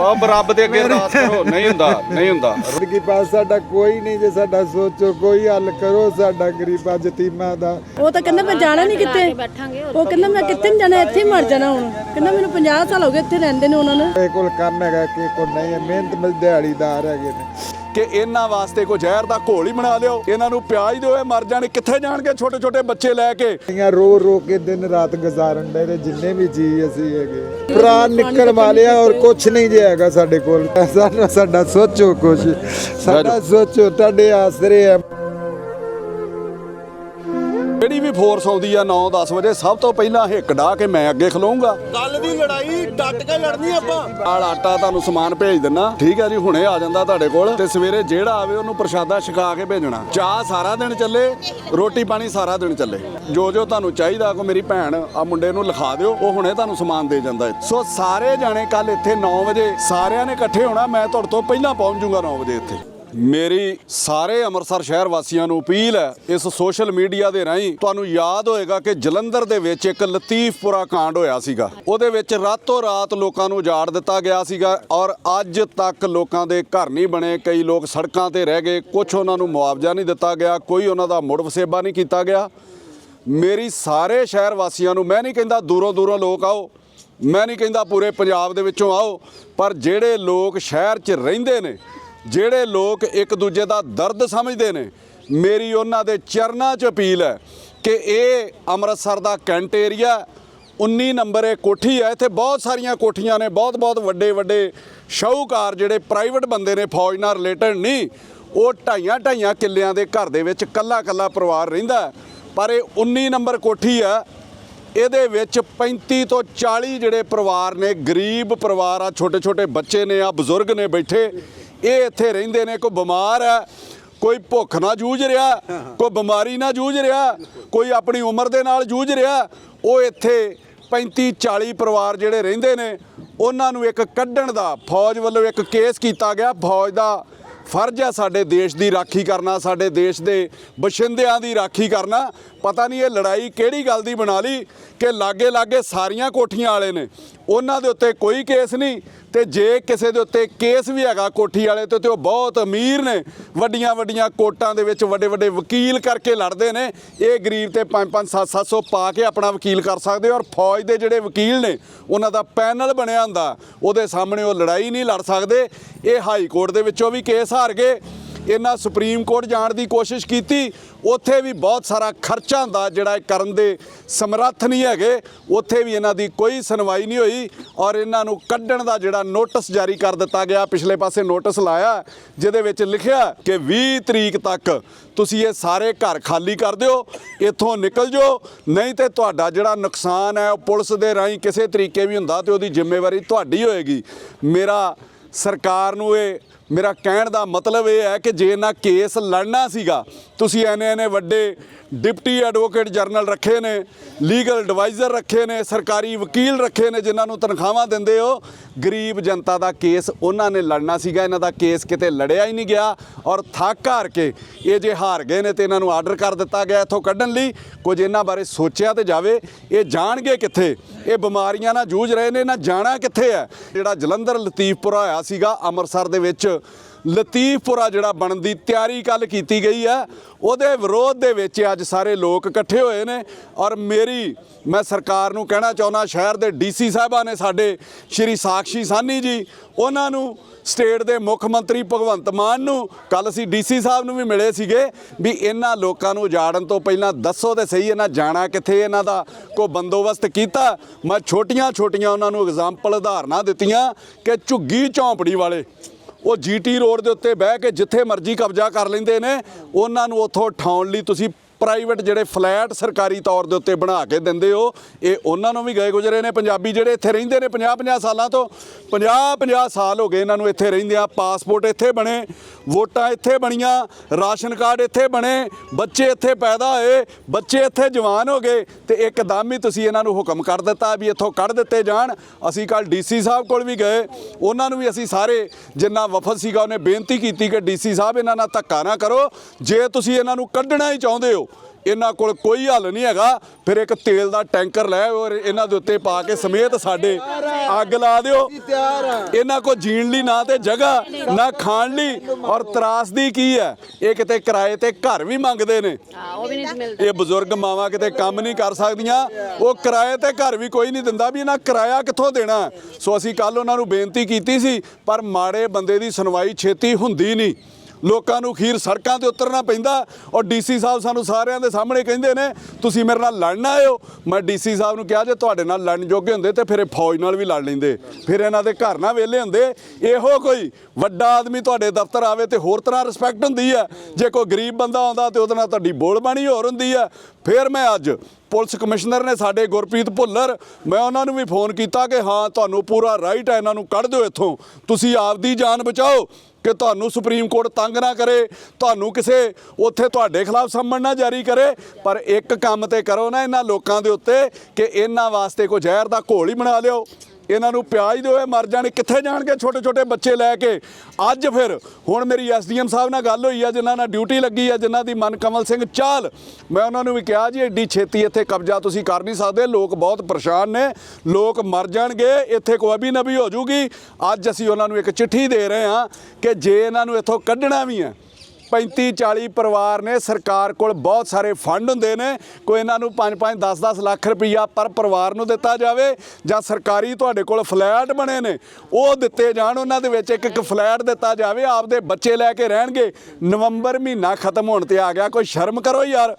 ਉਹ ਰੱਬ ਦੇ ਅੱਗੇ ਅਰਦਾਸ ਕਰੋ। ਨਹੀਂ ਹੁੰਦਾ ਨਹੀਂ ਹੁੰਦਾ। ਜ਼ਿੰਦਗੀ ਪਾਸ ਸਾਡਾ ਕੋਈ ਨਹੀਂ ਜੇ ਸਾਡਾ ਸੋਚੋ ਕੋਈ ਹੱਲ ਕਰੋ ਸਾਡਾ ਗਰੀਬਾਂ ਯਤੀਮਾਂ ਦਾ। ਉਹ ਤਾਂ ਕਹਿੰਦਾ ਮੈਂ ਜਾਣਾ ਨਹੀਂ ਕਿਤੇ ਬੈਠਾਂਗੇ ਉਹ ਕਹਿੰਦਾ ਮੈਂ ਕਿੱਥੇ ਨਹੀਂ ਜਾਣਾ ਇੱਥੇ ਮਰ ਜਾਣਾ ਹੁਣ। ਕਹਿੰਦਾ ਮੈਨੂੰ 50 ਸਾਲ ਹੋ ਗਏ ਇੱਥੇ ਰਹਿੰਦੇ ਨੇ ਉਹਨਾਂ ਨੇ। ਇਹ ਕੋਲ ਕੰਮ ਹੈਗਾ ਕਿ ਕੋਲ ਨਹੀਂ ਹੈ। ਮਿਹਨਤ ਮਜ਼ਦੂਰ ਦਿਹਾੜੀਦਾਰ ਹੈਗੇ ਨੇ। ਕਿ ਇਹਨਾਂ ਵਾਸਤੇ ਕੋਈ ਜ਼ਹਿਰ ਦਾ ਘੋਲ ਹੀ ਬਣਾ ਲਿਓ। ਇਹਨਾਂ ਨੂੰ ਪਿਆਜ ਦਿਓ ਇਹ ਮਰ ਜਾਣ। ਕਿੱਥੇ ਜਾਣਗੇ ਛੋਟੇ ਛੋਟੇ ਬੱਚੇ ਲੈ ਕੇ? ਕਈਆਂ ਰੋ ਰੋ ਕੇ ਦਿਨ ਰਾਤ ਗੁਜ਼ਾਰਨ ਦੇ ਜਿੰਨੇ ਵੀ ਜੀ ਅਸੀਂ ਹੈਗੇ। ਪ੍ਰਾਨ ਨਿਕਲ ਵਾਲਿਆ ਔਰ ਕੁਛ ਨਹੀਂ ਜੇ ਹੈਗਾ ਸਾਡੇ ਕੋਲ। ਸਾਡਾ ਸਾਡਾ ਸੋਚੋ ਕੁਛ। ਸਾਡਾ ਸੋਚੋ ਤੁਹਾਡੇ ਆਸਰੇ ਹੈ। ਜਿਹੜੀ ਵੀ ਫੋਰਸ ਆਉਂਦੀ ਆ 9-10 ਵਜੇ ਸਭ ਤੋਂ ਪਹਿਲਾਂ ਹਿੱਕ ਡਾ ਕੇ ਮੈਂ ਅੱਗੇ ਖਲੋਊਂਗਾ। ਗੱਲ ਦੀ ਲੜਾਈ ਡਟ ਕੇ ਲੜਨੀ ਆਪਾਂ। ਨਾਲ ਆਟਾ ਤੁਹਾਨੂੰ ਸਮਾਨ ਭੇਜ ਦਿੰਨਾ। ਠੀਕ ਹੈ ਜੀ ਹੁਣੇ ਆ ਜਾਂਦਾ ਤੁਹਾਡੇ ਕੋਲ। ਤੇ ਸਵੇਰੇ ਜਿਹੜਾ ਆਵੇ ਉਹਨੂੰ ਪ੍ਰਸ਼ਾਦਾ ਛਕਾ ਕੇ ਭੇਜਣਾ। ਚਾਹ ਸਾਰਾ ਦਿਨ ਚੱਲੇ ਰੋਟੀ ਪਾਣੀ ਸਾਰਾ ਦਿਨ ਚੱਲੇ। ਜੋ ਜੋ ਤੁਹਾਨੂੰ ਚਾਹੀਦਾ ਕੋ ਮੇਰੀ ਭੈਣ ਆ ਮੁੰਡੇ ਨੂੰ ਲਿਖਾ ਦਿਓ ਉਹ ਹੁਣੇ ਤੁਹਾਨੂੰ ਸਮਾਨ ਦੇ ਜਾਂਦਾ ਹੈ। ਸੋ ਸਾਰੇ ਜਾਣੇ ਕੱਲ ਇੱਥੇ 9 ਵਜੇ ਸਾਰਿਆਂ ਨੇ ਇਕੱਠੇ ਹੋਣਾ ਮੈਂ ਤੁਹਾਡੇ ਤੋਂ ਪਹਿਲਾਂ ਪਹੁੰਚ ਜਾਊਂਗਾ 9 ਵਜੇ ਇੱਥੇ। ਮੇਰੀ ਸਾਰੇ ਅੰਮ੍ਰਿਤਸਰ ਸ਼ਹਿਰ ਵਾਸੀਆਂ ਨੂੰ ਅਪੀਲ ਹੈ, ਇਸ ਸੋਸ਼ਲ ਮੀਡੀਆ ਦੇ ਰਾਹੀਂ ਤੁਹਾਨੂੰ ਯਾਦ ਹੋਏਗਾ ਕਿ ਜਲੰਧਰ ਦੇ ਵਿੱਚ ਇੱਕ ਲਤੀਫਪੁਰਾ ਕਾਂਡ ਹੋਇਆ ਸੀਗਾ। ਉਹਦੇ ਵਿੱਚ ਰਾਤੋਂ ਰਾਤ ਲੋਕਾਂ ਨੂੰ ਉਜਾੜ ਦਿੱਤਾ ਗਿਆ ਸੀਗਾ ਔਰ ਅੱਜ ਤੱਕ ਲੋਕਾਂ ਦੇ ਘਰ ਨਹੀਂ ਬਣੇ। ਕਈ ਲੋਕ ਸੜਕਾਂ ਤੇ ਰਹਿ ਗਏ ਕੁਝ ਉਹਨਾਂ ਨੂੰ ਮੁਆਵਜ਼ਾ ਨਹੀਂ ਦਿੱਤਾ ਗਿਆ, ਕੋਈ ਉਹਨਾਂ ਦਾ ਮੁੜ ਵਸੇਬਾ ਨਹੀਂ ਕੀਤਾ ਗਿਆ। ਮੇਰੀ ਸਾਰੇ ਸ਼ਹਿਰ ਵਾਸੀਆਂ ਨੂੰ ਮੈਂ ਨਹੀਂ ਕਹਿੰਦਾ ਦੂਰੋਂ ਦੂਰੋਂ ਲੋਕ ਆਓ, ਮੈਂ ਨਹੀਂ ਕਹਿੰਦਾ ਪੂਰੇ ਪੰਜਾਬ ਦੇ ਵਿੱਚੋਂ ਆਓ, ਪਰ ਜਿਹੜੇ ਲੋਕ ਸ਼ਹਿਰ 'ਚ ਰਹਿੰਦੇ ਨੇ ਜਿਹੜੇ ਲੋਕ ਇੱਕ ਦੂਜੇ ਦਾ ਦਰਦ ਸਮਝਦੇ ਨੇ, ਮੇਰੀ ਉਹਨਾਂ ਦੇ ਚਰਨਾਂ 'ਚ ਅਪੀਲ ਹੈ ਕਿ ਇਹ ਅੰਮ੍ਰਿਤਸਰ ਦਾ ਕੈਂਟ ਏਰੀਆ 19 ਨੰਬਰ ਇਹ ਕੋਠੀ ਹੈ, ਇੱਥੇ ਬਹੁਤ ਸਾਰੀਆਂ ਕੋਠੀਆਂ ਨੇ ਬਹੁਤ ਬਹੁਤ ਵੱਡੇ ਵੱਡੇ ਸ਼ਾਹੂਕਾਰ ਜਿਹੜੇ ਪ੍ਰਾਈਵੇਟ ਬੰਦੇ ਨੇ, ਫੌਜ ਨਾਲ ਰਿਲੇਟਡ ਨਹੀਂ, ਉਹ ਢਾਈਆਂ ਢਾਈਆਂ ਕਿੱਲਿਆਂ ਦੇ ਘਰ ਦੇ ਵਿੱਚ ਕੱਲਾ ਕੱਲਾ ਪਰਿਵਾਰ ਰਹਿੰਦਾ ਪਰ ਇਹ 19 ਨੰਬਰ ਕੋਠੀ ਆ ਇਹਦੇ ਵਿੱਚ 35 ਤੋਂ 40 ਜਿਹੜੇ ਪਰਿਵਾਰ ਨੇ, ਗਰੀਬ ਪਰਿਵਾਰ ਆ ਛੋਟੇ ਛੋਟੇ ਬੱਚੇ ਨੇ, ਆ ਬਜ਼ੁਰਗ ਨੇ ਬੈਠੇ ਇਹ ਇੱਥੇ ਰਹਿੰਦੇ ਨੇ, ਕੋਈ ਬਿਮਾਰ ਹੈ, ਕੋਈ ਭੁੱਖ ਨਾਲ ਜੂਝ ਰਿਹਾ, ਕੋਈ ਬਿਮਾਰੀ ਨਾਲ ਜੂਝ ਰਿਹਾ, ਕੋਈ ਆਪਣੀ ਉਮਰ ਦੇ ਨਾਲ ਜੂਝ ਰਿਹਾ, ਉਹ ਇੱਥੇ 35 40 ਪਰਿਵਾਰ ਜਿਹੜੇ ਰਹਿੰਦੇ ਨੇ, ਉਹਨਾਂ ਨੂੰ ਇੱਕ ਕੱਢਣ ਦਾ ਫੌਜ ਵੱਲੋਂ ਇੱਕ ਕੇਸ ਕੀਤਾ ਗਿਆ। ਫੌਜ ਦਾ ਫਰਜ਼ ਹੈ ਸਾਡੇ ਦੇਸ਼ ਦੀ ਰਾਖੀ ਕਰਨਾ, ਸਾਡੇ ਦੇਸ਼ ਦੇ ਬਸ਼ਿੰਦਿਆਂ ਦੀ ਰਾਖੀ ਕਰਨਾ। ਪਤਾ ਨਹੀਂ ਇਹ ਲੜਾਈ ਕਿਹੜੀ ਗੱਲ ਦੀ ਬਣਾ ਲਈ ਕਿ ਲਾਗੇ ਲਾਗੇ ਸਾਰੀਆਂ ਕੋਠੀਆਂ ਵਾਲੇ ਨੇ। ਉਹਨਾਂ ਦੇ ਉੱਤੇ ਕੋਈ ਕੇਸ ਨਹੀਂ ਤੇ ਜੇ ਕਿਸੇ ਦੇ ਉੱਤੇ ਕੇਸ ਵੀ ਹੈਗਾ ਕੋਠੀ ਵਾਲੇ ਤੇ ਤੇ ਉਹ ਬਹੁਤ ਅਮੀਰ ਨੇ। ਵੱਡੀਆਂ ਵੱਡੀਆਂ ਕੋਟਾਂ ਦੇ ਵਿੱਚ ਵੱਡੇ ਵੱਡੇ ਵਕੀਲ ਕਰਕੇ ਲੜਦੇ ਨੇ। ਇਹ ਗਰੀਬ ਤੇ 5 5 7 700 ਪਾ ਕੇ ਆਪਣਾ ਵਕੀਲ ਕਰ ਸਕਦੇ ਔਰ ਫੌਜ ਦੇ ਜਿਹੜੇ ਵਕੀਲ ਨੇ, ਉਹਨਾਂ ਦਾ ਪੈਨਲ ਬਣਿਆ ਹੁੰਦਾ। ਉਹਦੇ ਸਾਹਮਣੇ ਉਹ ਲੜਾਈ ਨਹੀਂ ਲੜ ਸਕਦੇ। ਇਹ ਹਾਈ ਕੋਰਟ ਦੇ ਵਿੱਚੋਂ ਵੀ ਕੇਸ ਹਾਰ ਗਏ। ਇਹਨਾਂ ਸੁਪਰੀਮ ਕੋਰਟ ਜਾਣ ਦੀ ਕੋਸ਼ਿਸ਼ ਕੀਤੀ। ਉੱਥੇ ਵੀ ਬਹੁਤ ਸਾਰਾ ਖਰਚਾ ਦਾ ਜਿਹੜਾ ਕਰਨ ਦੇ ਸਮਰੱਥ ਨਹੀਂ ਹੈਗੇ। ਉੱਥੇ ਵੀ ਇਹਨਾਂ ਦੀ ਕੋਈ ਸੁਣਵਾਈ ਨਹੀਂ ਹੋਈ ਔਰ ਇਹਨਾਂ ਨੂੰ ਕੱਢਣ ਦਾ ਜਿਹੜਾ ਨੋਟਿਸ ਜਾਰੀ ਕਰ ਦਿੱਤਾ ਗਿਆ। ਪਿਛਲੇ ਪਾਸੇ ਨੋਟਿਸ ਲਾਇਆ, ਜਿਹਦੇ ਵਿੱਚ ਲਿਖਿਆ ਕਿ 20 ਤਰੀਕ ਤੱਕ ਤੁਸੀਂ ਇਹ ਸਾਰੇ ਘਰ ਖਾਲੀ ਕਰ ਦਿਓ, ਇੱਥੋਂ ਨਿਕਲ ਜਾਓ, ਨਹੀਂ ਤੇ ਤੁਹਾਡਾ ਜਿਹੜਾ ਨੁਕਸਾਨ ਹੈ, ਉਹ ਪੁਲਿਸ ਦੇ ਰਾਹੀਂ ਕਿਸੇ ਤਰੀਕੇ ਵੀ ਹੁੰਦਾ ਤੇ ਉਹਦੀ ਜ਼ਿੰਮੇਵਾਰੀ ਤੁਹਾਡੀ ਹੋਏਗੀ। ਮੇਰਾ ਸਰਕਾਰ ਨੂੰ ਇਹ ਮੇਰਾ ਕਹਿਣ ਦਾ ਮਤਲਬ ਇਹ ਹੈ ਕਿ ਜੇ ਨਾ ਕੇਸ ਲੜਨਾ ਸੀਗਾ, ਤੁਸੀਂ ਐਨੇ ਐਨੇ ਵੱਡੇ ਡਿਪਟੀ ਐਡਵੋਕੇਟ ਜਨਰਲ ਰੱਖੇ ਨੇ, ਲੀਗਲ ਐਡਵਾਈਜ਼ਰ ਰੱਖੇ ਨੇ, ਸਰਕਾਰੀ ਵਕੀਲ ਰੱਖੇ ਨੇ, ਜਿਨ੍ਹਾਂ ਨੂੰ ਤਨਖਾਹਾਂ ਦਿੰਦੇ ਹੋ, ਗਰੀਬ ਜਨਤਾ ਦਾ ਕੇਸ ਉਹਨਾਂ ਨੇ ਲੜਨਾ ਸੀਗਾ, ਇਹਨਾਂ ਦਾ ਕੇਸ ਕਿਤੇ ਲੜਿਆ ਹੀ ਨਹੀਂ ਗਿਆ ਔਰ ਥੱਕ ਹਾਰ ਕੇ ਇਹ ਜੇ ਹਾਰ ਗਏ ਨੇ ਤੇ ਇਹਨਾਂ ਨੂੰ ਆਰਡਰ ਕਰ ਦਿੱਤਾ ਗਿਆ ਇੱਥੋਂ ਕੱਢਣ ਲਈ, ਕੁਝ ਇਹਨਾਂ ਬਾਰੇ ਸੋਚਿਆ ਤੇ ਜਾਵੇ, ਇਹ ਜਾਣਗੇ ਕਿੱਥੇ? ਇਹ ਬਿਮਾਰੀਆਂ ਨਾਲ ਜੂਝ ਰਹੇ ਨੇ ਨਾ ਜਾਣਾ ਕਿੱਥੇ ਹੈ? ਜਿਹੜਾ ਜਲੰਧਰ ਲਤੀਫਪੁਰਾ ਹੋਇਆ ਸੀਗਾ, ਅੰਮ੍ਰਿਤਸਰ ਦੇ ਵਿੱਚ ਲਤੀਫਪੁਰਾ ਜਿਹੜਾ ਬਣਨ ਦੀ ਤਿਆਰੀ ਕੱਲ ਕੀਤੀ ਗਈ ਹੈ। ਉਹਦੇ ਵਿਰੋਧ ਦੇ ਵਿੱਚ ਅੱਜ ਸਾਰੇ ਲੋਕ ਇਕੱਠੇ ਹੋਏ ਨੇ ਔਰ ਮੇਰੀ, ਮੈਂ ਸਰਕਾਰ ਨੂੰ ਕਹਿਣਾ ਚਾਹੁੰਦਾ, ਸ਼ਹਿਰ ਦੇ ਡੀਸੀ ਸਾਹਿਬਾਂ ਨੇ ਸਾਡੇ ਸ਼੍ਰੀ ਸਾਕਸ਼ੀ ਸਾਨੀ ਜੀ, ਉਹਨਾਂ ਨੂੰ ਸਟੇਟ ਦੇ ਮੁੱਖ ਮੰਤਰੀ ਭਗਵੰਤ ਮਾਨ ਨੂੰ ਕੱਲ ਅਸੀਂ ਡੀਸੀ ਸਾਹਿਬ ਨੂੰ ਵੀ ਮਿਲੇ ਸੀਗੇ ਵੀ ਇਹਨਾਂ ਲੋਕਾਂ ਨੂੰ ਉਜਾੜਨ ਤੋਂ ਪਹਿਲਾਂ ਦੱਸੋ ਤੇ ਸਹੀ ਇਹਨਾਂ ਜਾਣਾ ਕਿੱਥੇ, ਇਹਨਾਂ ਦਾ ਕੋਈ ਬੰਦੋਬਸਤ ਕੀਤਾ। ਮੈਂ ਛੋਟੀਆਂ ਛੋਟੀਆਂ ਉਹਨਾਂ ਨੂੰ ਐਗਜ਼ਾਮਪਲ ਉਦਾਹਰਨਾਂ ਦਿੱਤੀਆਂ ਕਿ ਝੁੱਗੀ ਝੌਂਪੜੀ ਵਾਲੇ। ਉਹ ਜੀਟੀ ਰੋਡ ਦੇ ਉੱਤੇ ਬਹਿ ਕੇ ਜਿੱਥੇ ਮਰਜ਼ੀ ਕਬਜ਼ਾ ਕਰ ਲੈਂਦੇ ਨੇ, ਉਹਨਾਂ ਨੂੰ ਉੱਥੋਂ ਉਠਾਉਣ ਲਈ ਤੁਸੀਂ ਪ੍ਰਾਈਵੇਟ ਜਿਹੜੇ ਫਲੈਟ ਸਰਕਾਰੀ ਤੌਰ ਦੇ ਉੱਤੇ ਬਣਾ ਕੇ ਦਿੰਦੇ ਹੋ, ਇਹ ਉਹਨਾਂ ਨੂੰ ਵੀ ਗਏ ਗੁਜਰੇ ਨੇ ਪੰਜਾਬੀ ਜਿਹੜੇ ਇੱਥੇ ਰਹਿੰਦੇ ਨੇ 50 50 ਸਾਲਾਂ ਤੋਂ। 50 50 ਸਾਲ ਹੋ ਗਏ ਇਹਨਾਂ ਨੂੰ ਇੱਥੇ ਰਹਿੰਦਿਆਂ ਪਾਸਪੋਰਟ ਇੱਥੇ ਬਣੇ, ਵੋਟਾਂ ਇੱਥੇ ਬਣੀਆਂ, ਰਾਸ਼ਨ ਕਾਰਡ ਇੱਥੇ ਬਣੇ, ਬੱਚੇ ਇੱਥੇ ਪੈਦਾ ਹੋਏ, ਬੱਚੇ ਇੱਥੇ ਜਵਾਨ ਹੋ ਗਏ ਤੇ ਇੱਕਦਮ ਹੀ ਤੁਸੀਂ ਇਹਨਾਂ ਨੂੰ ਹੁਕਮ ਕਰ ਦਿੱਤਾ ਵੀ ਇੱਥੋਂ ਕੱਢ ਦਿੱਤੇ ਜਾਣ। ਅਸੀਂ ਕੱਲ ਡੀਸੀ ਸਾਹਿਬ ਕੋਲ ਵੀ ਗਏ, ਉਹਨਾਂ ਨੂੰ ਵੀ ਅਸੀਂ ਸਾਰੇ ਜਿੰਨਾ ਵਫਦ ਸੀਗਾ ਉਹਨੇ ਬੇਨਤੀ ਕੀਤੀ ਕਿ ਡੀਸੀ ਸਾਹਿਬ ਇਹਨਾਂ ਨਾਲ ਧੱਕਾ ਨਾ ਕਰੋ। ਜੇ ਤੁਸੀਂ ਇਹਨਾਂ ਨੂੰ ਕੱਢਣਾ ਹੀ ਚਾਹੁੰਦੇ ਹੋ ਇਹਨਾਂ ਕੋਲ ਕੋਈ ਹੱਲ ਨਹੀਂ ਹੈਗਾ। ਫਿਰ ਇੱਕ ਤੇਲ ਦਾ ਟੈਂਕਰ ਲੈ ਔਰ ਇਹਨਾਂ ਦੇ ਉੱਤੇ ਪਾ ਕੇ ਸਮੇਤ ਸਾਡੇ ਅੱਗ ਲਾ ਦਿਓ। ਇਹਨਾਂ ਕੋ ਜੀਣ ਲਈ ਨਾ ਤੇ ਜਗ੍ਹਾ ਨਾ ਖਾਣ ਲਈ ਔਰ ਤਰਾਸਦੀ ਕੀ ਹੈ? ਇਹ ਕਿਤੇ ਕਿਰਾਏ ਤੇ ਘਰ ਵੀ ਮੰਗਦੇ ਨੇ। ਇਹ ਬਜ਼ੁਰਗ ਮਾਵਾਂ ਕਿਤੇ ਕੰਮ ਨਹੀਂ ਕਰ ਸਕਦੀਆਂ। ਉਹ ਕਿਰਾਏ ਤੇ ਘਰ ਵੀ ਕੋਈ ਨਹੀਂ ਦਿੰਦਾ ਵੀ ਇਹਨਾਂ ਕਿਰਾਇਆ ਕਿੱਥੋਂ ਦੇਣਾ? ਸੋ ਅਸੀਂ ਕੱਲ ਉਹਨਾਂ ਨੂੰ ਬੇਨਤੀ ਕੀਤੀ ਸੀ ਪਰ ਮਾੜੇ ਬੰਦੇ ਦੀ ਸੁਣਵਾਈ ਛੇਤੀ ਹੁੰਦੀ ਨਹੀਂ। ਲੋਕਾਂ ਨੂੰ ਖੀਰ ਸੜਕਾਂ ਤੇ ਉਤਰਨਾ ਪੈਂਦਾ ਔਰ ਡੀਸੀ ਸਾਹਿਬ ਸਾਨੂੰ ਸਾਰਿਆਂ ਦੇ ਸਾਹਮਣੇ ਕਹਿੰਦੇ ਨੇ, ਤੁਸੀਂ ਮੇਰੇ ਨਾਲ ਲੜਨ ਆਏ ਹੋ। ਮੈਂ ਡੀਸੀ ਸਾਹਿਬ ਨੂੰ ਕਿਹਾ, ਜੇ ਤੁਹਾਡੇ ਨਾਲ ਲੜਨ ਜੋਗੇ ਹੁੰਦੇ ਤੇ ਫਿਰ ਇਹ ਫੌਜ ਨਾਲ ਵੀ ਲੜ ਲੈਂਦੇ। ਫਿਰ ਇਹਨਾਂ ਦੇ ਘਰ ਨਾ ਵਿਹਲੇ ਹੁੰਦੇ। ਇਹੋ ਕੋਈ ਵੱਡਾ ਆਦਮੀ ਤੁਹਾਡੇ ਦਫ਼ਤਰ ਆਵੇ ਤੇ ਹੋਰ ਤਰ੍ਹਾਂ ਰਿਸਪੈਕਟ ਹੁੰਦੀ ਹੈ। ਜੇ ਕੋਈ ਗਰੀਬ ਬੰਦਾ ਆਉਂਦਾ ਤੇ ਉਹਦੇ ਨਾਲ ਤੁਹਾਡੀ ਬੋਲਬਾਣੀ ਹੋਰ ਹੁੰਦੀ ਹੈ। ਫਿਰ ਮੈਂ ਅੱਜ ਪੁਲਿਸ ਕਮਿਸ਼ਨਰ ਨੇ ਸਾਡੇ ਗੁਰਪ੍ਰੀਤ ਭੁੱਲਰ, ਮੈਂ ਉਹਨਾਂ ਨੂੰ ਵੀ ਫੋਨ ਕੀਤਾ ਕਿ, ਹਾਂ, ਤੁਹਾਨੂੰ ਪੂਰਾ ਰਾਈਟ ਹੈ, ਇਹਨਾਂ ਨੂੰ ਕੱਢ ਦਿਓ ਇੱਥੋਂ। ਤੁਸੀਂ ਆਪਦੀ ਜਾਨ ਬਚਾਓ। ਕਿ ਤੁਹਾਨੂੰ ਸੁਪਰੀਮ ਕੋਰਟ ਤੰਗ ਨਾ ਕਰੇ, ਤੁਹਾਨੂੰ ਕਿਸੇ ਉੱਥੇ ਤੁਹਾਡੇ ਖਿਲਾਫ ਸੰਮਣ ਨਾ ਜਾਰੀ ਕਰੇ, ਪਰ ਇੱਕ ਕੰਮ ਤੇ ਕਰੋ ਨਾ ਇਹਨਾਂ ਲੋਕਾਂ ਦੇ ਉੱਤੇ ਕਿ ਇਹਨਾਂ ਵਾਸਤੇ ਕੋਈ ਜ਼ਹਿਰ ਦਾ ਘੋਲ ਹੀ ਬਣਾ ਲਿਓ। ਇਹਨਾਂ ਨੂੰ ਪਿਆਜ ਦਿਓ ਇਹ ਮਰ ਜਾਣ, ਕਿੱਥੇ ਜਾਣਗੇ ਛੋਟੇ ਛੋਟੇ ਬੱਚੇ ਲੈ ਕੇ? ਅੱਜ ਫਿਰ ਹੁਣ ਮੇਰੀ ਐਸਡੀਐਮ ਸਾਹਿਬ ਨਾਲ ਗੱਲ ਹੋਈ ਆ, ਜਿਨ੍ਹਾਂ ਨਾਲ ਡਿਊਟੀ ਲੱਗੀ ਆ, ਜਿਨ੍ਹਾਂ ਦੀ ਮਨ ਕਮਲ ਸਿੰਘ ਚਾਲ। ਮੈਂ ਉਹਨਾਂ ਨੂੰ ਵੀ ਕਿਹਾ ਜੀ ਐਡੀ ਛੇਤੀ ਇੱਥੇ ਕਬਜ਼ਾ ਤੁਸੀਂ ਕਰ ਨਹੀਂ ਸਕਦੇ, ਲੋਕ ਬਹੁਤ ਪਰੇਸ਼ਾਨ ਨੇ, ਲੋਕ ਮਰ ਜਾਣਗੇ, ਇੱਥੇ ਕੋਈ ਅਬੀ ਨਬੀ ਹੋ ਜੂਗੀ। ਅੱਜ ਅਸੀਂ ਉਹਨਾਂ ਨੂੰ ਇੱਕ ਚਿੱਠੀ ਦੇ ਰਹੇ ਹਾਂ ਕਿ ਜੇ ਇਹਨਾਂ ਨੂੰ ਇੱਥੋਂ ਕੱਢਣਾ ਵੀ ਹੈ 35 40 ਪਰਿਵਾਰ ਨੇ ਸਰਕਾਰ ਕੋਲ ਬਹੁਤ ਸਾਰੇ ਫੰਡ ਹੁੰਦੇ ਨੇ। ਕੋਈ ਇਹਨਾਂ ਨੂੰ 5 5 10 10 ਲੱਖ ਰੁਪਈਆ ਪਰ ਪਰਿਵਾਰ ਨੂੰ ਦਿੱਤਾ ਜਾਵੇ ਜਾਂ ਸਰਕਾਰੀ ਤੁਹਾਡੇ ਕੋਲ ਫਲੈਟ ਬਣੇ ਨੇ, ਉਹ ਦਿੱਤੇ ਜਾਣ, ਉਹਨਾਂ ਦੇ ਵਿੱਚ ਇੱਕ ਇੱਕ ਫਲੈਟ ਦਿੱਤਾ ਜਾਵੇ, ਆਪਦੇ ਬੱਚੇ ਲੈ ਕੇ ਰਹਿਣਗੇ। ਨਵੰਬਰ ਮਹੀਨਾ ਖਤਮ ਹੋਣ ਤੇ ਆ ਗਿਆ, ਕੋਈ ਸ਼ਰਮ ਕਰੋ ਯਾਰ।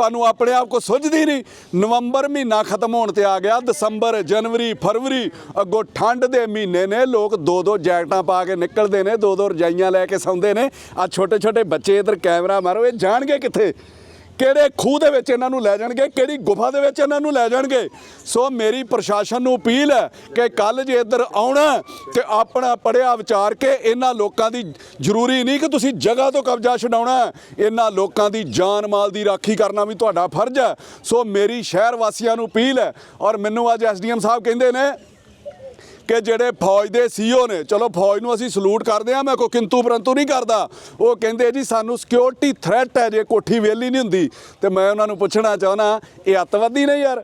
ਤੁਹਾਨੂੰ ਆਪਣੇ ਆਪ ਕੋ ਸੁਝਦੀ ਨਹੀਂ। ਨਵੰਬਰ ਮਹੀਨਾ ਖਤਮ ਹੋਣ ਤੇ ਆ ਗਿਆ। ਦਸੰਬਰ, ਜਨਵਰੀ, ਫਰਵਰੀ, ਅੱਗੋਂ ਠੰਡ ਦੇ ਮਹੀਨੇ ਨੇ। ਲੋਕ ਦੋ ਦੋ ਜੈਕਟਾਂ ਪਾ ਕੇ ਨਿਕਲਦੇ ਨੇ ਦੋ ਦੋ ਰਜਾਈਆਂ ਲੈ ਕੇ ਸੌਂਦੇ ਨੇ। ਆ ਛੋਟੇ ਛੋਟੇ ਬੱਚੇ ਇਧਰ ਕੈਮਰਾ ਮਾਰੋ, ਇਹ ਜਾਣਗੇ ਕਿੱਥੇ? ਕਿਹੜੇ ਖੂਹ ਦੇ ਵਿੱਚ ਇਹਨਾਂ ਨੂੰ ਲੈ ਜਾਣਗੇ, ਕਿਹੜੀ ਗੁਫਾ ਦੇ ਵਿੱਚ ਇਹਨਾਂ ਨੂੰ ਲੈ ਜਾਣਗੇ? ਸੋ ਮੇਰੀ ਪ੍ਰਸ਼ਾਸਨ ਨੂੰ ਅਪੀਲ ਹੈ ਕਿ ਕੱਲ ਜੇ ਇੱਧਰ ਆਉਣਾ ਹੈ ਤੇ ਆਪਣਾ ਪੜਿਆ ਵਿਚਾਰ ਕੇ ਇਹਨਾਂ ਲੋਕਾਂ ਦੀ ਜ਼ਰੂਰੀ ਨਹੀਂ ਕਿ ਤੁਸੀਂ ਜਗ੍ਹਾ ਤੋਂ ਕਬਜ਼ਾ ਛਡਾਉਣਾ ਇਹਨਾਂ ਲੋਕਾਂ ਦੀ ਜਾਨ ਮਾਲ ਦੀ ਰਾਖੀ ਕਰਨਾ ਵੀ ਤੁਹਾਡਾ ਫਰਜ਼ ਹੈ। ਸੋ ਮੇਰੀ ਸ਼ਹਿਰ ਵਾਸੀਆਂ ਨੂੰ ਅਪੀਲ ਹੈ ਔਰ ਮੈਨੂੰ ਅੱਜ ਐਸਡੀਐਮ ਸਾਹਿਬ ਕਹਿੰਦੇ ਨੇ ਕਿ ਜਿਹੜੇ ਫੌਜ ਦੇ ਸੀਓ ਨੇ ਚਲੋ ਫੌਜ ਨੂੰ ਅਸੀਂ ਸਲੂਟ ਕਰਦੇ ਆ ਮੈਂ ਕੋਈ ਕਿੰਤੂ ਪਰੰਤੂ ਨਹੀਂ ਕਰਦਾ। ਉਹ ਕਹਿੰਦੇ ਜੀ ਸਾਨੂੰ ਸਿਕਿਉਰਿਟੀ ਥ੍ਰੈਟ ਹੈ ਜੇ ਕੋਠੀ ਵੇਲੀ ਨਹੀਂ ਹੁੰਦੀ। ਤੇ ਮੈਂ ਉਹਨਾਂ ਨੂੰ ਪੁੱਛਣਾ ਚਾਹਣਾ ਇਹ ਅੱਤਵਾਦੀ ਨੇ ਯਾਰ?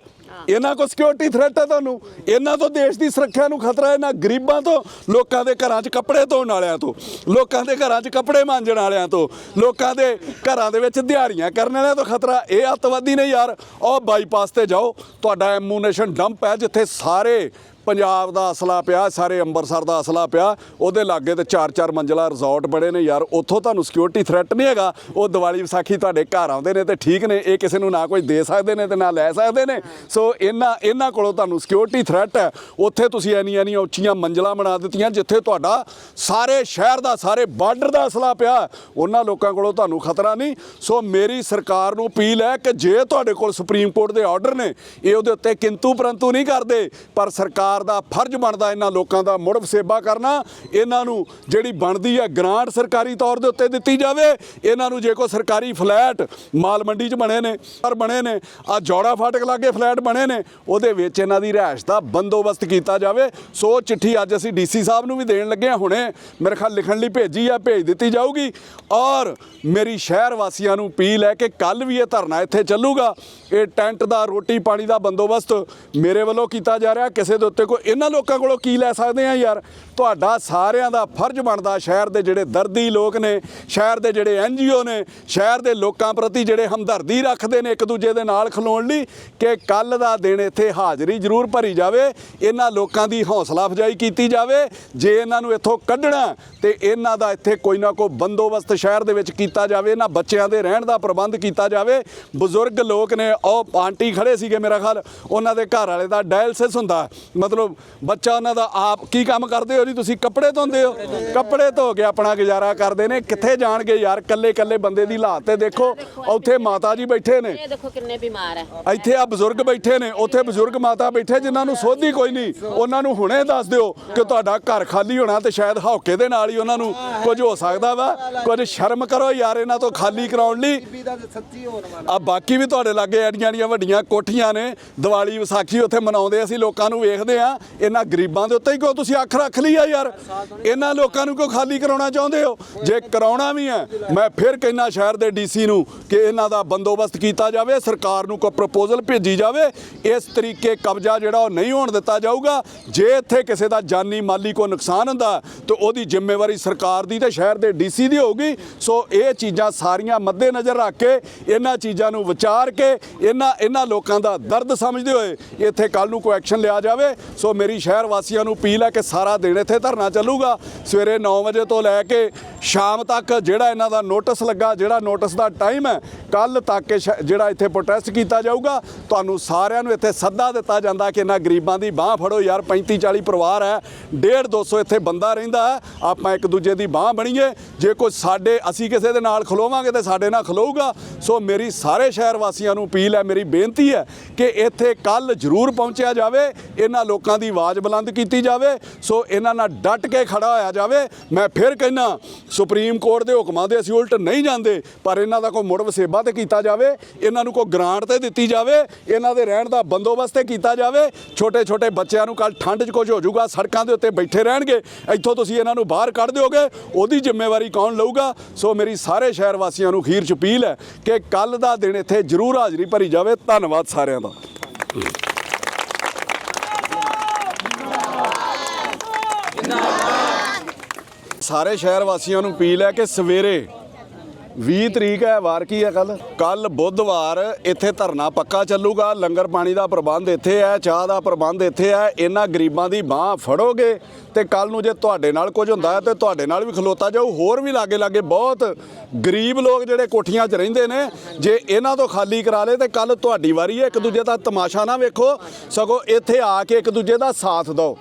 ਇਹਨਾਂ ਕੋ ਸਿਕਿਉਰਿਟੀ ਥ੍ਰੈਟ ਹੈ ਤੁਹਾਨੂੰ? ਇਹਨਾਂ ਤੋਂ ਦੇਸ਼ ਦੀ ਸੁਰੱਖਿਆ ਨੂੰ ਖਤਰਾ ਹੈ ਇਹਨਾਂ ਗਰੀਬਾਂ ਤੋਂ ਲੋਕਾਂ ਦੇ ਘਰਾਂ 'ਚ ਕੱਪੜੇ ਧੋਣ ਵਾਲਿਆਂ ਤੋਂ ਲੋਕਾਂ ਦੇ ਘਰਾਂ 'ਚ ਕੱਪੜੇ ਮਾਂਜਣ ਵਾਲਿਆਂ ਤੋਂ ਲੋਕਾਂ ਦੇ ਘਰਾਂ ਦੇ ਵਿੱਚ ਦਿਹਾੜੀਆਂ ਕਰਨ ਵਾਲਿਆਂ ਤੋਂ ਖਤਰਾ? ਇਹ ਅੱਤਵਾਦੀ ਨੇ ਯਾਰ ਉਹ ਬਾਈਪਾਸ ਤੇ ਜਾਓ। ਤੁਹਾਡਾ ਐਮੂਨੇਸ਼ਨ ਡੰਪ ਹੈ ਜਿੱਥੇ ਸਾਰੇ ਪੰਜਾਬ ਦਾ ਅਸਲਾ ਪਿਆ, ਸਾਰੇ ਅੰਮ੍ਰਿਤਸਰ ਦਾ ਅਸਲਾ ਪਿਆ। ਉਹਦੇ ਲਾਗੇ ਤੇ ਚਾਰ ਚਾਰ ਮੰਜ਼ਲਾ ਰਿਜ਼ੋਰਟ ਬਣੇ ਨੇ ਯਾਰ। ਉੱਥੋਂ ਤੁਹਾਨੂੰ ਸਿਕਿਉਰਿਟੀ ਥ੍ਰੈਟ ਨਹੀਂ ਹੈਗਾ। ਉਹ ਦੀਵਾਲੀ ਵਿਸਾਖੀ ਤੁਹਾਡੇ ਘਰ ਆਉਂਦੇ ਨੇ ਤੇ ਠੀਕ ਨੇ। ਇਹ ਕਿਸੇ ਨੂੰ ਨਾ ਕੋਈ ਦੇ ਸਕਦੇ ਨੇ ਤੇ ਨਾ ਲੈ ਸਕਦੇ ਨੇ। ਸੋ ਇਹਨਾਂ ਇਹਨਾਂ ਕੋਲੋਂ ਤੁਹਾਨੂੰ ਸਿਕਿਉਰਿਟੀ ਥ੍ਰੈਟ ਹੈ। ਉੱਥੇ ਤੁਸੀਂ ਐਨੀਆਂ ਐਨੀਆਂ ਉੱਚੀਆਂ ਮੰਜ਼ਲਾ ਬਣਾ ਦਿੱਤੀਆਂ, ਜਿੱਥੇ ਤੁਹਾਡਾ ਸਾਰੇ ਸ਼ਹਿਰ ਦਾ, ਸਾਰੇ ਬਾਰਡਰ ਦਾ ਅਸਲਾ ਪਿਆ। ਉਹਨਾਂ ਲੋਕਾਂ ਕੋਲੋਂ ਤੁਹਾਨੂੰ ਖਤਰਾ ਨਹੀਂ। ਸੋ ਮੇਰੀ ਸਰਕਾਰ ਨੂੰ ਅਪੀਲ ਹੈ ਕਿ ਜੇ ਤੁਹਾਡੇ ਕੋਲ ਸੁਪਰੀਮ ਕੋਰਟ ਦੇ ਆਰਡਰ ਨੇ, ਇਹ ਉਹਦੇ ਉੱਤੇ ਕਿੰਤੂ ਪਰੰਤੂ ਨਹੀਂ ਕਰਦੇ। ਪਰ ਸਰਕਾਰ ਦਾ ਫਰਜ਼ ਬਣਦਾ ਇਹਨਾਂ ਲੋਕਾਂ ਦਾ ਮੁੜ ਵਸੇਬਾ ਕਰਨਾ, ਇਹਨਾਂ ਨੂੰ ਜਿਹੜੀ ਬਣਦੀ ਹੈ ਗ੍ਰਾਂਟ ਸਰਕਾਰੀ ਤੌਰ ਦੇ ਉੱਤੇ ਦਿੱਤੀ ਜਾਵੇ, ਇਹਨਾਂ ਨੂੰ ਜੇ ਕੋਈ ਸਰਕਾਰੀ ਫਲੈਟ ਮਾਲ ਮੰਡੀ 'ਚ ਬਣੇ ਨੇ ਪਰ ਬਣੇ ਨੇ ਆ ਜੋੜਾ ਫਾਟਕ ਲਾਗੇ ਫਲੈਟ ਬਣੇ ਨੇ, ਉਹਦੇ ਵਿੱਚ ਇਹਨਾਂ ਦੀ ਰਿਹਾਇਸ਼ ਦਾ ਬੰਦੋਬਸਤ ਕੀਤਾ ਜਾਵੇ। ਸੋ ਚਿੱਠੀ ਅੱਜ ਅਸੀਂ ਡੀਸੀ ਸਾਹਿਬ ਨੂੰ ਵੀ ਦੇਣ ਲੱਗੇ ਹਾਂ, ਹੁਣੇ ਮੇਰੇ ਖਿਆਲ ਲਿਖਣ ਲਈ ਭੇਜੀ ਆ, ਭੇਜ ਦਿੱਤੀ ਜਾਊਗੀ। ਔਰ ਮੇਰੀ ਸ਼ਹਿਰ ਵਾਸੀਆਂ ਨੂੰ ਅਪੀਲ ਹੈ ਕਿ ਕੱਲ ਵੀ ਇਹ ਧਰਨਾ ਇੱਥੇ ਚੱਲੂਗਾ। ਇਹ ਟੈਂਟ ਦਾ, ਰੋਟੀ ਪਾਣੀ ਦਾ ਬੰਦੋਬਸਤ ਮੇਰੇ ਵੱਲੋਂ ਕੀਤਾ ਜਾ ਰਿਹਾ, ਕਿਸੇ ਦੇ ਉੱਤੇ ਕੋਈ ਇਹਨਾਂ ਲੋਕਾਂ ਕੋਲੋਂ ਕੀ ਲੈ ਸਕਦੇ ਆ ਯਾਰ? ਤੁਹਾਡਾ ਸਾਰਿਆਂ ਦਾ ਫਰਜ਼ ਬਣਦਾ ਸ਼ਹਿਰ ਦੇ ਜਿਹੜੇ ਦਰਦੀ ਲੋਕ ਨੇ, ਸ਼ਹਿਰ ਦੇ ਜਿਹੜੇ ਐਨਜੀਓ ਨੇ, ਸ਼ਹਿਰ ਦੇ ਲੋਕਾਂ ਪ੍ਰਤੀ ਜਿਹੜੇ ਹਮਦਰਦੀ ਰੱਖਦੇ ਨੇ ਇੱਕ ਦੂਜੇ ਦੇ ਨਾਲ ਖਲੋਣ ਲਈ ਕਿ ਕੱਲ ਦਾ ਦਿਨ ਇੱਥੇ ਹਾਜ਼ਰੀ ਜ਼ਰੂਰ ਭਰੀ ਜਾਵੇ, ਇਹਨਾਂ ਲੋਕਾਂ ਦੀ ਹੌਸਲਾ ਅਫਜਾਈ ਕੀਤੀ ਜਾਵੇ, ਜੇ ਇਹਨਾਂ ਨੂੰ ਇੱਥੋਂ ਕੱਢਣਾ ਤੇ ਇਹਨਾਂ ਦਾ ਇੱਥੇ ਕੋਈ ਨਾ ਕੋਈ ਬੰਦੋਬਸਤ ਸ਼ਹਿਰ ਦੇ ਵਿੱਚ ਕੀਤਾ ਜਾਵੇ, ਇਹਨਾਂ ਬੱਚਿਆਂ ਦੇ ਰਹਿਣ ਦਾ ਪ੍ਰਬੰਧ ਕੀਤਾ ਜਾਵੇ। ਬਜ਼ੁਰਗ ਲੋਕ ਨੇ, ਉਹ ਆਂਟੀ ਖੜੇ ਸੀਗੇ ਮੇਰਾ ਖਿਆਲ, ਉਹਨਾਂ ਦੇ ਘਰ ਵਾਲੇ ਦਾ ਡਾਇਲਸਿਸ ਹੁੰਦਾ, ਮਤਲਬ ਬੱਚਾ ਉਹਨਾਂ ਦਾ ਆਪ ਕੀ ਕੰਮ ਕਰਦੇ ਹੋ ਜੀ? ਤੁਸੀਂ ਕੱਪੜੇ ਧੋਂਦੇ ਹੋ? ਕੱਪੜੇ ਧੋ ਕੇ ਆਪਣਾ ਗੁਜ਼ਾਰਾ ਕਰਦੇ ਨੇ। ਕਿੱਥੇ ਜਾਣਗੇ ਯਾਰ? ਕੱਲੇ ਕੱਲੇ ਬੰਦੇ ਦੀ ਹਾਲਾਤ ਤੇ ਦੇਖੋ ਉੱਥੇ ਮਾਤਾ ਜੀ ਬੈਠੇ ਨੇ। ਇਹ ਦੇਖੋ ਕਿੰਨੇ ਬਿਮਾਰ ਹੈ ਇੱਥੇ ਆ ਬਜ਼ੁਰਗ ਬੈਠੇ ਨੇ। ਉੱਥੇ ਬਜ਼ੁਰਗ ਮਾਤਾ ਬੈਠੇ ਜਿਨ੍ਹਾਂ ਨੂੰ ਸੋਧੀ ਕੋਈ ਨਹੀਂ। ਉਹਨਾਂ ਨੂੰ ਹੁਣੇ ਦੱਸ ਦਿਓ ਕਿ ਤੁਹਾਡਾ ਘਰ ਖਾਲੀ ਹੋਣਾ ਤੇ ਸ਼ਾਇਦ ਹੌਕੇ ਦੇ ਨਾਲ ਹੀ ਉਹਨਾਂ ਨੂੰ ਕੁਝ ਹੋ ਸਕਦਾ ਵਾ। ਕੁਝ ਸ਼ਰਮ ਕਰੋ ਯਾਰ ਇਹਨਾਂ ਤੋਂ ਖਾਲੀ ਕਰਾਉਣ ਲਈ। ਆ ਬਾਕੀ ਵੀ ਤੁਹਾਡੇ ਲਾਗੇ ਐਡੀਆਂ ਐਡੀਆਂ ਵੱਡੀਆਂ ਕੋਠੀਆਂ ਨੇ। ਦੀਵਾਲੀ ਵਿਸਾਖੀ ਉੱਥੇ ਮਨਾਉਂਦੇ ਅਸੀਂ ਲੋਕਾਂ ਨੂੰ ਵੇਖਦੇ ਚਾਹੁੰਦੇ ਆ, ਇਹਨਾਂ ਗਰੀਬਾਂ ਦੇ ਉੱਤੇ ਹੀ ਕਿਉਂ ਤੁਸੀਂ ਅੱਖ ਰੱਖ ਲਈ ਆ ਯਾਰ? ਇਹਨਾਂ ਲੋਕਾਂ ਨੂੰ ਕਿਉਂ ਖਾਲੀ ਕਰਾਉਣਾ ਚਾਹੁੰਦੇ ਹੋ? ਜੇ ਕਰਾਉਣਾ ਵੀ ਹੈ, ਮੈਂ ਫਿਰ ਕਹਿਣਾ ਸ਼ਹਿਰ ਦੇ ਡੀਸੀ ਨੂੰ ਕਿ ਇਹਨਾਂ ਦਾ ਬੰਦੋਬਸਤ ਕੀਤਾ ਜਾਵੇ, ਸਰਕਾਰ ਨੂੰ ਕੋਈ ਪ੍ਰਪੋਜ਼ਲ ਭੇਜੀ ਜਾਵੇ, ਇਸ ਤਰੀਕੇ ਕਬਜ਼ਾ ਜਿਹੜਾ ਉਹ ਨਹੀਂ ਹੋਣ ਦਿੱਤਾ ਜਾਊਗਾ। ਜੇ ਇੱਥੇ ਕਿਸੇ ਦਾ ਜਾਨੀ ਮਾਲੀ ਕੋ ਨੁਕਸਾਨ ਹੁੰਦਾ, ਤਾਂ ਉਹਦੀ ਜ਼ਿੰਮੇਵਾਰੀ ਸਰਕਾਰ ਦੀ ਤੇ ਸ਼ਹਿਰ ਦੇ ਡੀਸੀ ਦੀ ਹੋਊਗੀ। ਸੋ ਇਹ ਚੀਜ਼ਾਂ ਸਾਰੀਆਂ ਮੱਦੇ ਨਜ਼ਰ ਰੱਖ ਕੇ, ਇਹਨਾਂ ਚੀਜ਼ਾਂ ਨੂੰ ਵਿਚਾਰ ਕੇ, ਇਹਨਾਂ ਇਹਨਾਂ ਲੋਕਾਂ ਦਾ ਦਰਦ ਸਮਝਦੇ ਹੋਏ ਇੱਥੇ ਕੱਲ ਨੂੰ ਕੋਈ ਐਕਸ਼ਨ ਲਿਆ ਜਾਵੇ। ਸੋ ਮੇਰੀ ਸ਼ਹਿਰ ਵਾਸੀਆਂ ਨੂੰ ਅਪੀਲ ਹੈ ਕਿ ਸਾਰਾ ਦਿਨ ਇੱਥੇ ਧਰਨਾ ਚੱਲੂਗਾ। ਸਵੇਰੇ 9 ਵਜੇ ਤੋਂ ਲੈ ਕੇ ਸ਼ਾਮ ਤੱਕ ਜਿਹੜਾ ਇਹਨਾਂ ਦਾ ਨੋਟਿਸ ਲੱਗਾ, ਜਿਹੜਾ ਨੋਟਿਸ ਦਾ ਟਾਈਮ ਹੈ ਕੱਲ ਤੱਕ ਸ਼- ਜਿਹੜਾ ਇੱਥੇ ਪ੍ਰੋਟੈਸਟ ਕੀਤਾ ਜਾਊਗਾ। ਤੁਹਾਨੂੰ ਸਾਰਿਆਂ ਨੂੰ ਇੱਥੇ ਸੱਦਾ ਦਿੱਤਾ ਜਾਂਦਾ ਕਿ ਇਹਨਾਂ ਗਰੀਬਾਂ ਦੀ ਬਾਹ ਫੜੋ। ਯਾਰ 35 40 ਪਰਿਵਾਰ ਹੈ 1.5 200 ਇੱਥੇ ਬੰਦਾ ਰਹਿੰਦਾ ਹੈ। ਆਪਾਂ ਇੱਕ ਦੂਜੇ ਦੀ ਬਾਹ ਬਣੀਏ। ਜੇ ਕੋਈ ਸਾਡੇ, ਅਸੀਂ ਕਿਸੇ ਦੇ ਨਾਲ ਖਲੋਵਾਂਗੇ ਤੇ ਸਾਡੇ ਨਾਲ ਖਲੋਊਗਾ। ਸੋ ਮੇਰੀ ਸਾਰੇ ਸ਼ਹਿਰ ਵਾਸੀਆਂ ਨੂੰ ਅਪੀਲ ਹੈ, ਮੇਰੀ ਬੇਨਤੀ ਹੈ ਕਿ ਇੱਥੇ ਕੱਲ ਜ਼ਰੂਰ ਪਹੁੰਚਿਆ ਜਾਵੇ। ਇਹਨਾਂ ਲੋਕਾਂ ਦੀ ਆਵਾਜ਼ ਬੁਲੰਦ ਕੀਤੀ ਜਾਵੇ, ਸੋ ਇਹਨਾਂ ਨਾਲ ਡਟ ਕੇ ਖੜਾ ਹੋਇਆ ਜਾਵੇ। ਮੈਂ ਫਿਰ ਕਹਿਣਾ ਸੁਪਰੀਮ ਕੋਰਟ ਦੇ ਹੁਕਮਾਂ ਦੇ ਅਸੀਂ ਉਲਟ ਨਹੀਂ ਜਾਂਦੇ, ਪਰ ਇਹਨਾਂ ਦਾ ਕੋਈ ਮੁੜ ਵਸੇਬਾ ਤੇ ਕੀਤਾ ਜਾਵੇ, ਇਹਨਾਂ ਨੂੰ ਕੋਈ ਗ੍ਰਾਂਟ ਤੇ ਦਿੱਤੀ ਜਾਵੇ, ਇਹਨਾਂ ਦੇ ਰਹਿਣ ਦਾ ਬੰਦੋਬਸਤ ਤੇ ਕੀਤਾ ਜਾਵੇ। ਛੋਟੇ ਛੋਟੇ ਬੱਚਿਆਂ ਨੂੰ ਕੱਲ ਠੰਡ 'ਚ ਕੁਝ ਹੋ ਜਾਊਗਾ, ਸੜਕਾਂ ਦੇ ਉੱਤੇ ਬੈਠੇ ਰਹਿਣਗੇ, ਇੱਥੋਂ ਤੁਸੀਂ ਇਹਨਾਂ ਨੂੰ ਬਾਹਰ ਕੱਢ ਦਿਓਗੇ, ਉਹਦੀ ਜ਼ਿੰਮੇਵਾਰੀ ਕੌਣ ਲਊਗਾ? ਸੋ ਮੇਰੀ ਸਾਰੇ ਸ਼ਹਿਰ ਵਾਸੀਆਂ ਨੂੰ ਖੀਰ ਚ ਅਪੀਲ ਹੈ ਕਿ ਕੱਲ ਦਾ ਦਿਨ ਇੱਥੇ ਜ਼ਰੂਰ ਹਾਜ਼ਰੀ ਭਰੀ ਜਾਵੇ। ਧੰਨਵਾਦ ਸਾਰਿਆਂ ਦਾ। ਸਾਰੇ ਸ਼ਹਿਰ ਵਾਸੀਆਂ ਨੂੰ ਅਪੀਲ ਹੈ ਕਿ ਸਵੇਰੇ 20 ਤਰੀਕ ਹੈ, ਵਾਰ ਕੀ ਹੈ ਕੱਲ ਕੱਲ ਬੁੱਧਵਾਰ ਇੱਥੇ ਧਰਨਾ ਪੱਕਾ ਚੱਲੂਗਾ। ਲੰਗਰ ਪਾਣੀ ਦਾ ਪ੍ਰਬੰਧ ਇੱਥੇ ਹੈ, ਚਾਹ ਦਾ ਪ੍ਰਬੰਧ ਇੱਥੇ ਹੈ। ਇਹਨਾਂ ਗਰੀਬਾਂ ਦੀ ਬਾਹ ਫੜੋਗੇ ਤੇ ਕੱਲ ਨੂੰ ਜੇ ਤੁਹਾਡੇ ਨਾਲ ਕੁਝ ਹੁੰਦਾ ਹੈ ਤੇ ਤੁਹਾਡੇ ਨਾਲ ਵੀ ਖਲੋਤਾ ਜਾਊ। ਹੋਰ ਵੀ ਲਾਗੇ ਲਾਗੇ ਬਹੁਤ ਗਰੀਬ ਲੋਕ ਜਿਹੜੇ ਕੋਠੀਆਂ 'ਚ ਰਹਿੰਦੇ ਨੇ, ਜੇ ਇਹਨਾਂ ਤੋਂ ਖਾਲੀ ਕਰਾ ਲੇ ਤੇ ਕੱਲ ਤੁਹਾਡੀ ਵਾਰੀ ਹੈ। ਇੱਕ ਦੂਜੇ ਦਾ ਤਮਾਸ਼ਾ ਨਾ ਵੇਖੋ। ਸਗੋਂ ਇੱਥੇ ਆ ਕੇ ਇੱਕ ਦੂਜੇ ਦਾ ਸਾਥ ਦਿਓ।